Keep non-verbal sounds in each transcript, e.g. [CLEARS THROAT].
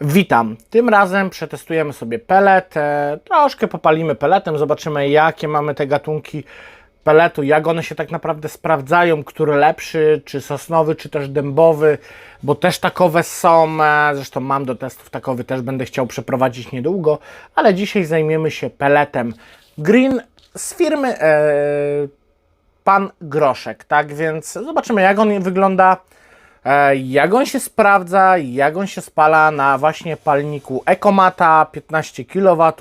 Witam. Tym razem przetestujemy sobie pelet. e, Troszkę popalimy peletem, zobaczymy jakie mamy te gatunki peletu, jak one się tak naprawdę sprawdzają, który lepszy, czy sosnowy, czy też dębowy, bo też takowe są. e, Zresztą mam do testów takowy, też będę chciał przeprowadzić niedługo, ale dzisiaj zajmiemy się peletem Green z firmy e, Pan Groszek. Tak więc zobaczymy, jak on wygląda. E, Jak on się sprawdza, jak on się spala na właśnie palniku Ecomata 15 kW,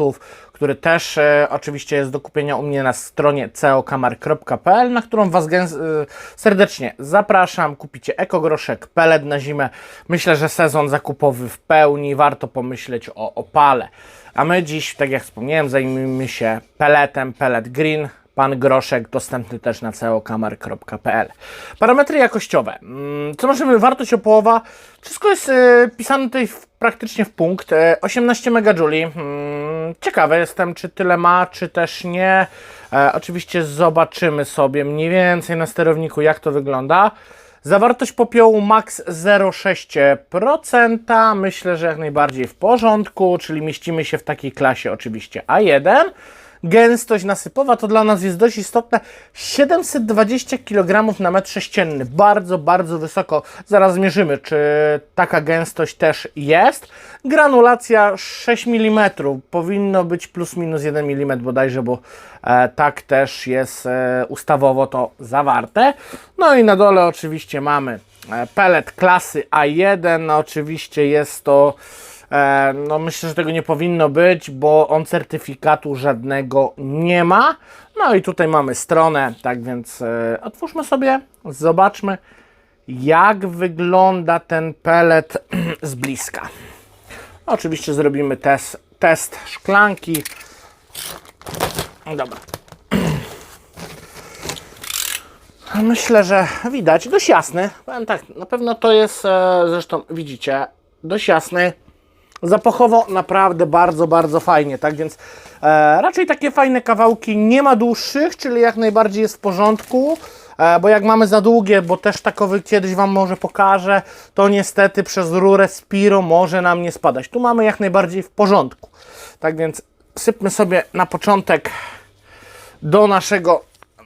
który też e, oczywiście jest do kupienia u mnie na stronie ceokamar.pl, na którą Was e, serdecznie zapraszam. Kupicie ekogroszek, pelet na zimę. Myślę, że sezon zakupowy w pełni, warto pomyśleć o opale. A my dziś, tak jak wspomniałem, zajmijmy się peletem, pelet green, Pan Groszek, dostępny też na ceokamar.pl. Parametry jakościowe. Mm, Co możemy, wartość opołowa. Wszystko jest e, pisane tutaj praktycznie w punkt. E, 18 MJ. Mm, ciekawy jestem, czy tyle ma, czy też nie. E, oczywiście zobaczymy sobie mniej więcej na sterowniku, jak to wygląda. Zawartość popiołu max 0,6%. Myślę, że jak najbardziej w porządku, czyli mieścimy się w takiej klasie oczywiście A1. Gęstość nasypowa to dla nas jest dość istotne. 720 kg na metr sześcienny. Bardzo, bardzo wysoko. Zaraz zmierzymy, czy taka gęstość też jest. Granulacja 6 mm. Powinno być plus minus 1 mm bodajże, bo e, tak też jest e, ustawowo to zawarte. No i na dole oczywiście mamy e, pelet klasy A1. No, oczywiście jest to no myślę, że tego nie powinno być, bo on certyfikatu żadnego nie ma. No i tutaj mamy stronę, tak więc e, otwórzmy sobie, zobaczmy jak wygląda ten pelet [CLEARS THROAT] z bliska. Oczywiście zrobimy test, test szklanki. Dobra. [CLEARS THROAT] Myślę, że widać, dość jasny. Powiem tak, na pewno to jest, e, zresztą widzicie, dość jasny. Zapachowo naprawdę bardzo, bardzo fajnie, tak więc e, raczej takie fajne kawałki nie ma dłuższych, czyli jak najbardziej jest w porządku, e, bo jak mamy za długie, bo też takowy kiedyś Wam może pokażę, to niestety przez rurę Spiro może nam nie spadać. Tu mamy jak najbardziej w porządku. Tak więc sypmy sobie na początek do naszego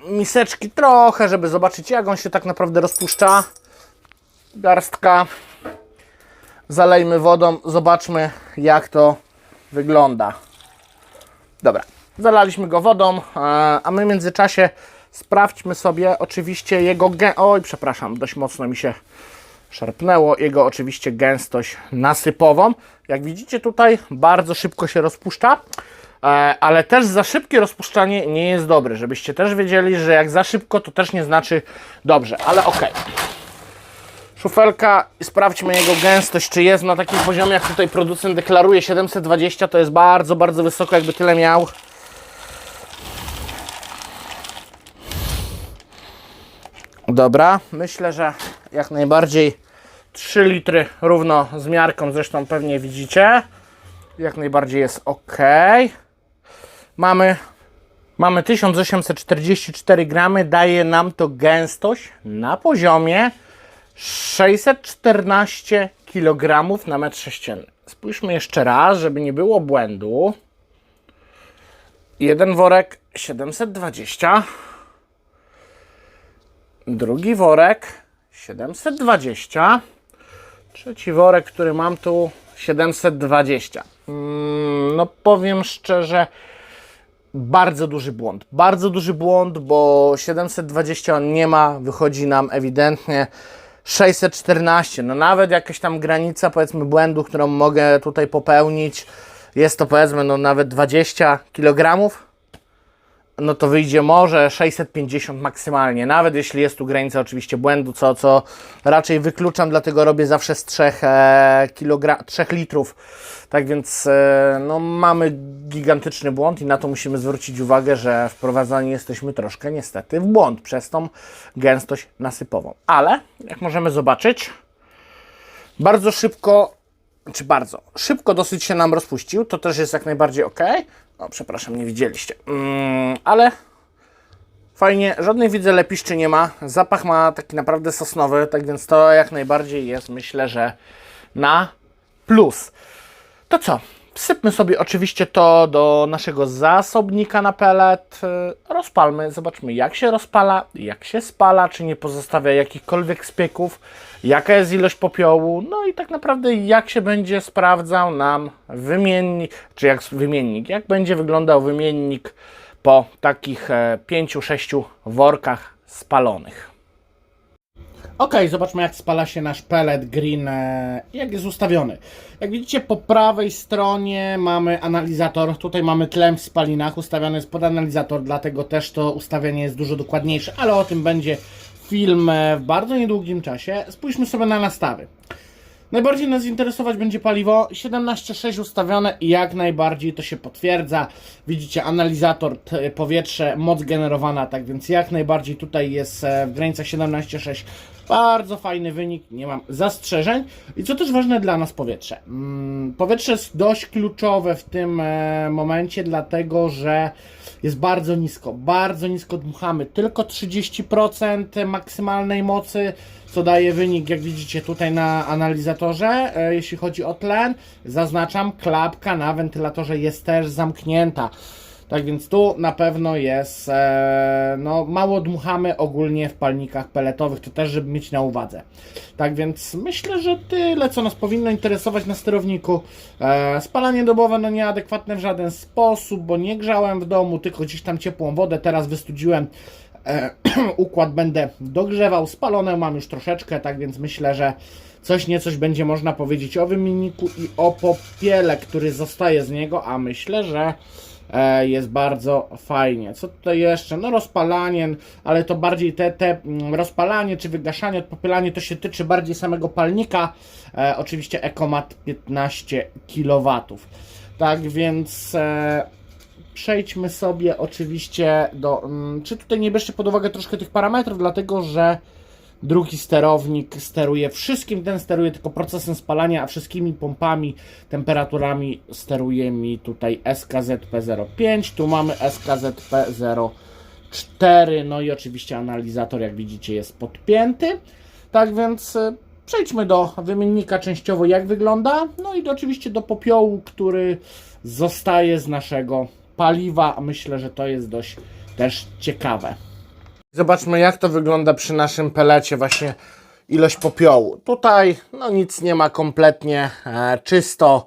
miseczki trochę, żeby zobaczyć jak on się tak naprawdę rozpuszcza. Garstka zalejmy wodą, zobaczmy jak to wygląda. Dobra, zalaliśmy go wodą, a my w międzyczasie sprawdźmy sobie oczywiście jego gę... Oj, przepraszam, dość mocno mi się szarpnęło. Jego oczywiście gęstość nasypową. Jak widzicie tutaj bardzo szybko się rozpuszcza, e, ale też za szybkie rozpuszczanie nie jest dobre. Żebyście też wiedzieli, że jak za szybko to też nie znaczy dobrze, ale okej szufelka sprawdźmy jego gęstość, czy jest na takim poziomie, jak tutaj producent deklaruje 720, to jest bardzo, bardzo wysoko, jakby tyle miał. Dobra, myślę, że jak najbardziej 3 litry równo z miarką, zresztą pewnie widzicie. Jak najbardziej jest ok. Mamy, mamy 1844 gramy, daje nam to gęstość na poziomie 614 kg na metr sześcienny. Spójrzmy jeszcze raz, żeby nie było błędu. Jeden worek 720. Drugi worek 720. Trzeci worek, który mam tu 720. Mm, no powiem szczerze, bardzo duży błąd. Bardzo duży błąd, bo 720 nie ma, wychodzi nam ewidentnie 614. No nawet jakaś tam granica powiedzmy błędu, którą mogę tutaj popełnić, jest to powiedzmy no nawet 20 kg. No to wyjdzie może 650 maksymalnie, nawet jeśli jest tu granica oczywiście błędu, co, co raczej wykluczam, dlatego robię zawsze z 3, e, kilogra- 3 litrów. Tak więc e, no, mamy gigantyczny błąd i na to musimy zwrócić uwagę, że wprowadzani jesteśmy troszkę niestety w błąd przez tą gęstość nasypową. Ale jak możemy zobaczyć, bardzo szybko, czy bardzo szybko dosyć się nam rozpuścił, to też jest jak najbardziej ok. O, przepraszam, nie widzieliście, mm, ale fajnie, żadnej widzę lepiszczy nie ma. Zapach ma taki naprawdę sosnowy, tak więc to jak najbardziej jest, myślę, że na plus. To co? Wsypmy sobie oczywiście to do naszego zasobnika na pelet, y, rozpalmy, zobaczmy jak się rozpala, jak się spala, czy nie pozostawia jakichkolwiek spieków, jaka jest ilość popiołu, no i tak naprawdę jak się będzie sprawdzał nam wymiennik, czy jak wymiennik, jak będzie wyglądał wymiennik po takich 5-6 workach spalonych. Ok, zobaczmy jak spala się nasz pellet green, e, jak jest ustawiony. Jak widzicie po prawej stronie mamy analizator, tutaj mamy tlem w spalinach, ustawiony jest pod analizator, dlatego też to ustawienie jest dużo dokładniejsze, ale o tym będzie film e, w bardzo niedługim czasie. Spójrzmy sobie na nastawy. Najbardziej nas interesować będzie paliwo 17.6 ustawione i jak najbardziej to się potwierdza. Widzicie analizator, powietrze, moc generowana, tak więc jak najbardziej tutaj jest e, w granicach 17.6 bardzo fajny wynik, nie mam zastrzeżeń. I co też ważne dla nas powietrze. Mm, Powietrze jest dość kluczowe w tym e, momencie, dlatego że jest bardzo nisko, bardzo nisko dmuchamy, tylko 30% maksymalnej mocy, co daje wynik, jak widzicie tutaj na analizatorze, e, jeśli chodzi o tlen, zaznaczam, klapka na wentylatorze jest też zamknięta. Tak więc tu na pewno jest, e, no mało dmuchamy ogólnie w palnikach peletowych, to też żeby mieć na uwadze. Tak więc myślę, że tyle co nas powinno interesować na sterowniku. E, spalanie dobowe no nieadekwatne w żaden sposób, bo nie grzałem w domu, tylko gdzieś tam ciepłą wodę, teraz wystudziłem e, [CLEARS THROAT] układ będę dogrzewał, spalone mam już troszeczkę, tak więc myślę, że coś niecoś będzie można powiedzieć o wymienniku i o popiele, który zostaje z niego, a myślę, że jest bardzo fajnie. Co tutaj jeszcze? No rozpalanie, ale to bardziej te, te mm, rozpalanie czy wygaszanie, odpopylanie to się tyczy bardziej samego palnika. E, oczywiście Ecomat 15 kW. Tak więc e, przejdźmy sobie oczywiście do. mm, Czy tutaj nie bierzcie pod uwagę troszkę tych parametrów, dlatego że drugi sterownik steruje wszystkim, ten steruje tylko procesem spalania, a wszystkimi pompami, temperaturami steruje mi tutaj SKZP05, tu mamy SKZP04, no i oczywiście analizator, jak widzicie, jest podpięty. Tak więc y, przejdźmy do wymiennika częściowo, jak wygląda, no i do, oczywiście do popiołu, który zostaje z naszego paliwa. Myślę, że to jest dość też ciekawe. Zobaczmy, jak to wygląda przy naszym pelecie, właśnie ilość popiołu. Tutaj no nic nie ma kompletnie e, czysto,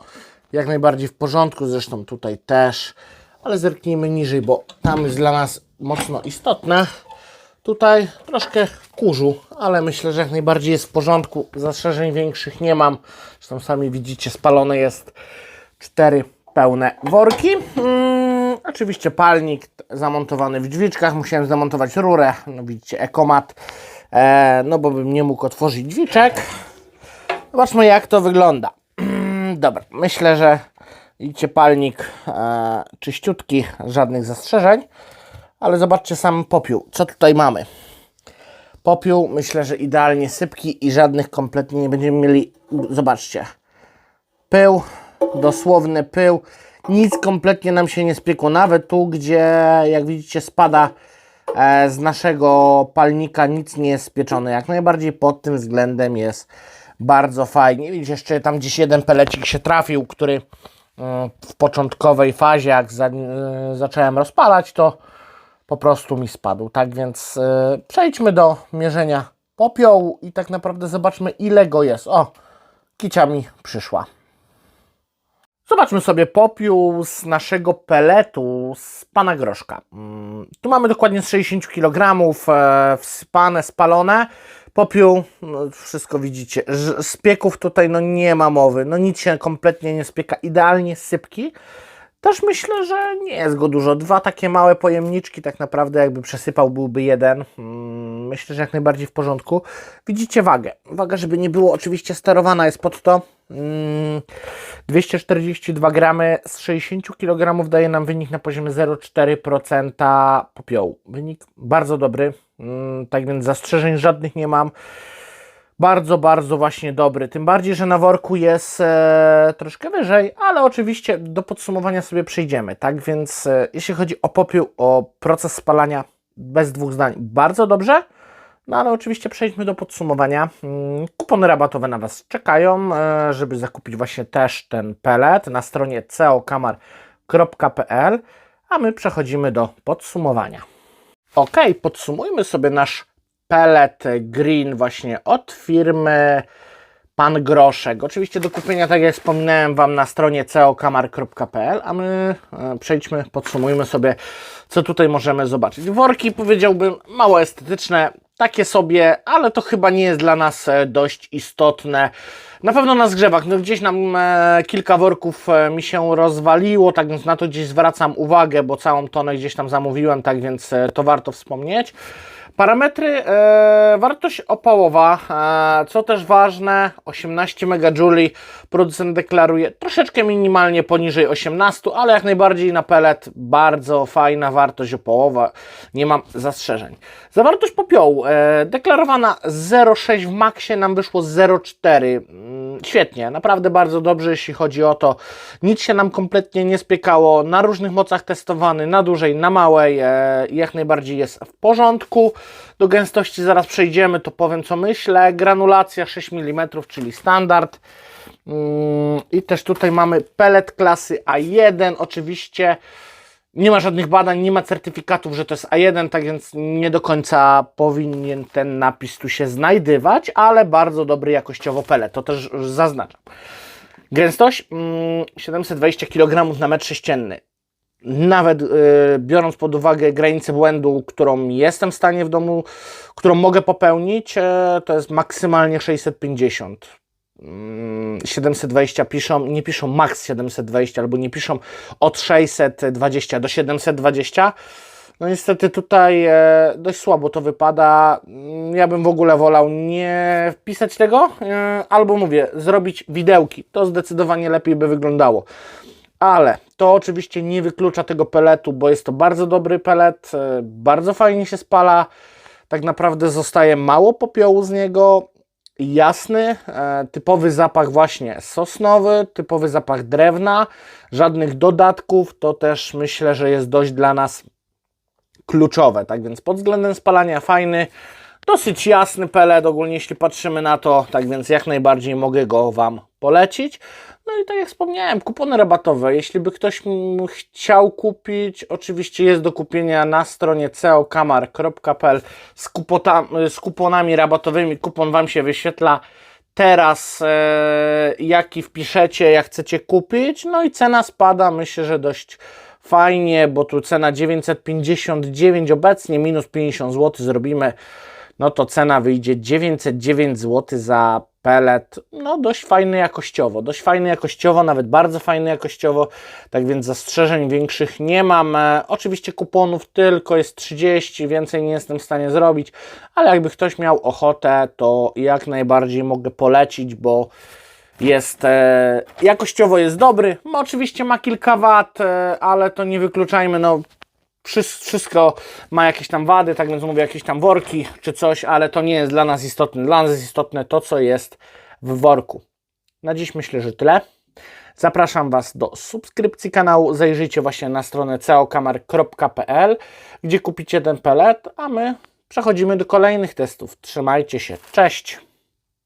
jak najbardziej w porządku, zresztą tutaj też, ale zerknijmy niżej, bo tam jest dla nas mocno istotne. Tutaj troszkę kurzu, ale myślę, że jak najbardziej jest w porządku. Zastrzeżeń większych nie mam. Zresztą sami widzicie, spalone jest cztery pełne worki. Mm, oczywiście palnik zamontowany w drzwiczkach. Musiałem zamontować rurę. No widzicie, ekomat. E, no bo bym nie mógł otworzyć drzwiczek. Zobaczmy jak to wygląda. [CLEARS THROAT] Dobra, myślę, że widzicie palnik e, czyściutki, żadnych zastrzeżeń. Ale zobaczcie sam popiół. Co tutaj mamy? Popiół myślę, że idealnie sypki i żadnych kompletnie nie będziemy mieli. Zobaczcie. Pył, dosłowny pył. Nic kompletnie nam się nie spiekło. Nawet tu, gdzie jak widzicie spada e, z naszego palnika, nic nie jest spieczone. Jak najbardziej pod tym względem jest bardzo fajnie. Widzicie, jeszcze tam gdzieś jeden pelecik się trafił, który mm, w początkowej fazie, jak za, e, zacząłem rozpalać, to po prostu mi spadł. Tak więc e, przejdźmy do mierzenia popiołu i tak naprawdę zobaczmy ile go jest. O, kicia mi przyszła. Zobaczmy sobie popiół z naszego peletu z pana Groszka. Mm, Tu mamy dokładnie z 60 kg e, wsypane, spalone. Popiół, no, wszystko widzicie. Spieków tutaj no nie ma mowy. No nic się kompletnie nie spieka. Idealnie sypki. Też myślę, że nie jest go dużo. Dwa takie małe pojemniczki, tak naprawdę jakby przesypał byłby jeden. Mm, Myślę, że jak najbardziej w porządku. Widzicie wagę. Waga, żeby nie było oczywiście sterowana jest pod to. Mm, 242 gramy z 60 kg daje nam wynik na poziomie 0,4% popiołu. Wynik bardzo dobry, mm, tak więc zastrzeżeń żadnych nie mam. Bardzo, bardzo właśnie dobry. Tym bardziej, że na worku jest e, troszkę wyżej, ale oczywiście do podsumowania sobie przejdziemy. Tak więc, e, jeśli chodzi o popiół, o proces spalania, bez dwóch zdań, bardzo dobrze. No ale oczywiście przejdźmy do podsumowania. Mm, Kupony rabatowe na Was czekają, e, żeby zakupić właśnie też ten pelet na stronie ceokamar.pl, a my przechodzimy do podsumowania. Ok, podsumujmy sobie nasz pelet green właśnie od firmy Pan Groszek. Oczywiście do kupienia, tak jak wspominałem Wam, na stronie ceokamar.pl, a my e, przejdźmy, podsumujmy sobie, co tutaj możemy zobaczyć. Worki, powiedziałbym, mało estetyczne, takie sobie, ale to chyba nie jest dla nas e, dość istotne. Na pewno na zgrzewach, no gdzieś nam e, kilka worków mi się rozwaliło, tak więc na to gdzieś zwracam uwagę, bo całą tonę gdzieś tam zamówiłem, tak więc to warto wspomnieć. Parametry, e, wartość opałowa, e, co też ważne, 18 MJ, producent deklaruje troszeczkę minimalnie poniżej 18, ale jak najbardziej na pelet. Bardzo fajna wartość opałowa, nie mam zastrzeżeń. Zawartość popiołu, e, deklarowana 0,6 w maksie, nam wyszło 0,4, Mm, świetnie, naprawdę bardzo dobrze jeśli chodzi o to, nic się nam kompletnie nie spiekało, na różnych mocach testowany, na dużej, na małej, e, jak najbardziej jest w porządku. Do gęstości zaraz przejdziemy, to powiem co myślę. Granulacja 6 mm, czyli standard. Mm, I też tutaj mamy pelet klasy A1. Oczywiście nie ma żadnych badań, nie ma certyfikatów, że to jest A1, tak więc nie do końca powinien ten napis tu się znajdywać, ale bardzo dobry jakościowo pelet, to też zaznaczam. Gęstość mm, 720 kg na metr sześcienny nawet y, biorąc pod uwagę granicę błędu, którą jestem w stanie w domu, którą mogę popełnić, e, to jest maksymalnie 650. Mm, 720 piszą, nie piszą max 720 albo nie piszą od 620 do 720. No niestety tutaj e, dość słabo to wypada. Mm, Ja bym w ogóle wolał nie wpisać tego, e, albo mówię, zrobić widełki. To zdecydowanie lepiej by wyglądało. Ale to oczywiście nie wyklucza tego peletu, bo jest to bardzo dobry pelet, e, bardzo fajnie się spala. Tak naprawdę zostaje mało popiołu z niego. Jasny, e, typowy zapach właśnie sosnowy, typowy zapach drewna, żadnych dodatków. To też myślę, że jest dość dla nas kluczowe. Tak więc pod względem spalania fajny, dosyć jasny pelet ogólnie jeśli patrzymy na to, tak więc jak najbardziej mogę go Wam polecić. No i tak jak wspomniałem, kupony rabatowe. Jeśli by ktoś chciał kupić, oczywiście jest do kupienia na stronie ceokamar.pl z, z kuponami rabatowymi. Kupon Wam się wyświetla teraz, e, jaki wpiszecie, jak chcecie kupić. No i cena spada, myślę, że dość fajnie, bo tu cena 959 obecnie, minus 50 zł zrobimy, no to cena wyjdzie 909 zł za pelet, no dość fajny jakościowo, dość fajny jakościowo, nawet bardzo fajny jakościowo, tak więc zastrzeżeń większych nie mam. E, oczywiście kuponów tylko jest 30, więcej nie jestem w stanie zrobić, ale jakby ktoś miał ochotę, to jak najbardziej mogę polecić, bo jest e, jakościowo jest dobry. Oczywiście ma kilka wad, e, ale to nie wykluczajmy. No, wszystko ma jakieś tam wady, tak więc mówię, jakieś tam worki czy coś, ale to nie jest dla nas istotne. Dla nas jest istotne to, co jest w worku. Na dziś myślę, że tyle. Zapraszam Was do subskrypcji kanału. Zajrzyjcie właśnie na stronę ceokamar.pl, gdzie kupicie ten pelet, a my przechodzimy do kolejnych testów. Trzymajcie się. Cześć!